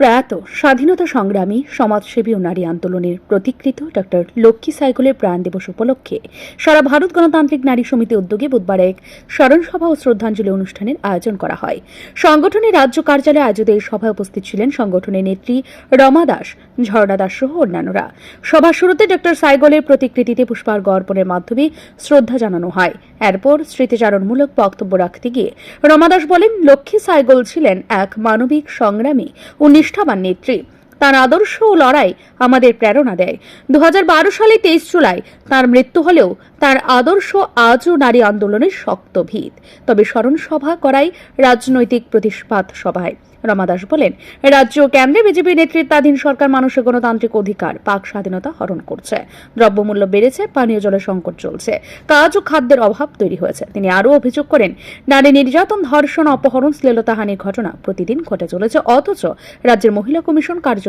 প্রয়াত স্বাধীনতা সংগ্রামী, সমাজসেবী ও নারী আন্দোলনের প্রতিকৃত ডক্টর লক্ষ্মী সাইকেলের প্রাণ দিবস উপলক্ষে সারা ভারত গণতান্ত্রিক নারী সমিতি উদ্যোগে বুধবার এক স্মরণ সভা ও শ্রদ্ধাঞ্জলি অনুষ্ঠানের আয়োজন করা হয়। সংগঠনের রাজ্য কার্যালয়ে আয়োজিত এই সভায় উপস্থিত ছিলেন সংগঠনের নেত্রী রমা দাস, ঝর্ণা দাস সহ অন্যান্যরা। সভা শুরুতে ডক্টর সাইগলের প্রতিকৃতিতে পুষ্পার্ঘ অর্পণের মাধ্যমে শ্রদ্ধা জানানো হয়। এরপর স্মৃতিচারণমূলক বক্তব্য রাখতে গিয়ে রমা দাস বলেন, লক্ষ্মী সাইগল ছিলেন এক মানবিক সংগ্রামী। ও নিষ্ঠাবান নেত্রী। তার আদর্শ ও লড়াই আমাদের প্রেরণা দেয়। দু হাজার বারো সালে তেইশ জুলাই তার মৃত্যু হলেও তার আদর্শ আজও নারী আন্দোলনের শক্ত ভিত। তবে স্মরণ সভা করাই রাজনৈতিক প্রতিষ্পাত সভায়। রমা দাস বলেন, রাজ্য কেন্দ্রে বিজেপি নেতৃত্বাধীন সরকার মানুষের গণতান্ত্রিক অধিকার, পাক স্বাধীনতা হরণ করছে। দ্রব্যমূল্য বেড়েছে, পানীয় জলের সংকট চলছে। কাজ ও খাদ্যের অভাব তৈরি হয়েছে। তিনি আরও অভিযোগ করেন, নারী নির্যাতন, ধর্ষণ, অপহরণ, শ্লীলতাহানির ঘটনা প্রতিদিন ঘটে চলেছে। অথচ রাজ্যের মহিলা কমিশন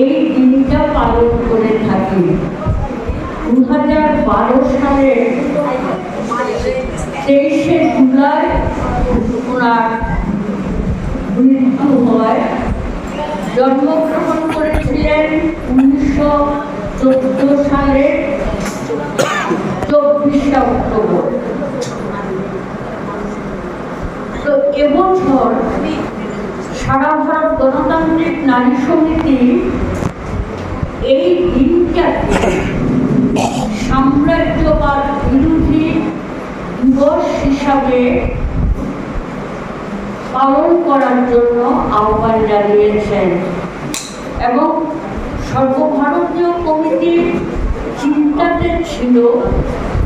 এই দিনটা পালন করে থাকি। দু হাজার বারো সালে তেইশে জুলাই ওনার মৃত্যু হয়। জন্মগ্রহণ করেছিলেন উনিশশো চোদ্দ সালে চব্বিশে অক্টোবর। তো এবছর সারা ভারত গণতান্ত্রিক নারী সমিতি এই দিনটাকে সাম্রাজ্যবাদ বিরোধী দিবস হিসাবে পালন করার জন্য আহ্বান জানিয়েছেন। এবং সর্বভারতীয় কমিটির চিন্তাতে ছিল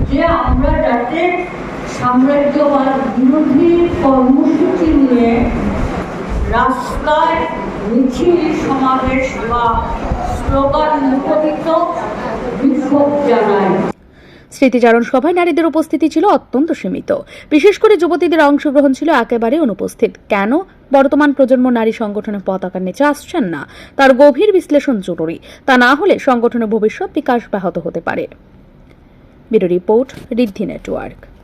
যে আমরা যাতে সাম্রাজ্যবাদ বিরোধী কর্মসূচি নিয়ে রাস্তায় মিছিল, সমাবেশ বা স্লোগান বিক্ষোভ জানায়। স্মৃতিচারণ সভায় নারীদের উপস্থিতি ছিল অত্যন্ত সীমিত। বিশেষ করে যুবতীদের অংশগ্রহণ ছিল একেবারে অনুপস্থিত। কেন? বর্তমান প্রজন্ম নারী সংগঠনের পতাকার নিচে আসছেন না। তার গভীর বিশ্লেষণ জরুরি। তা না হলে সংগঠনের ভবিষ্যৎ বিকাশ ব্যাহত হতে পারে। Report network.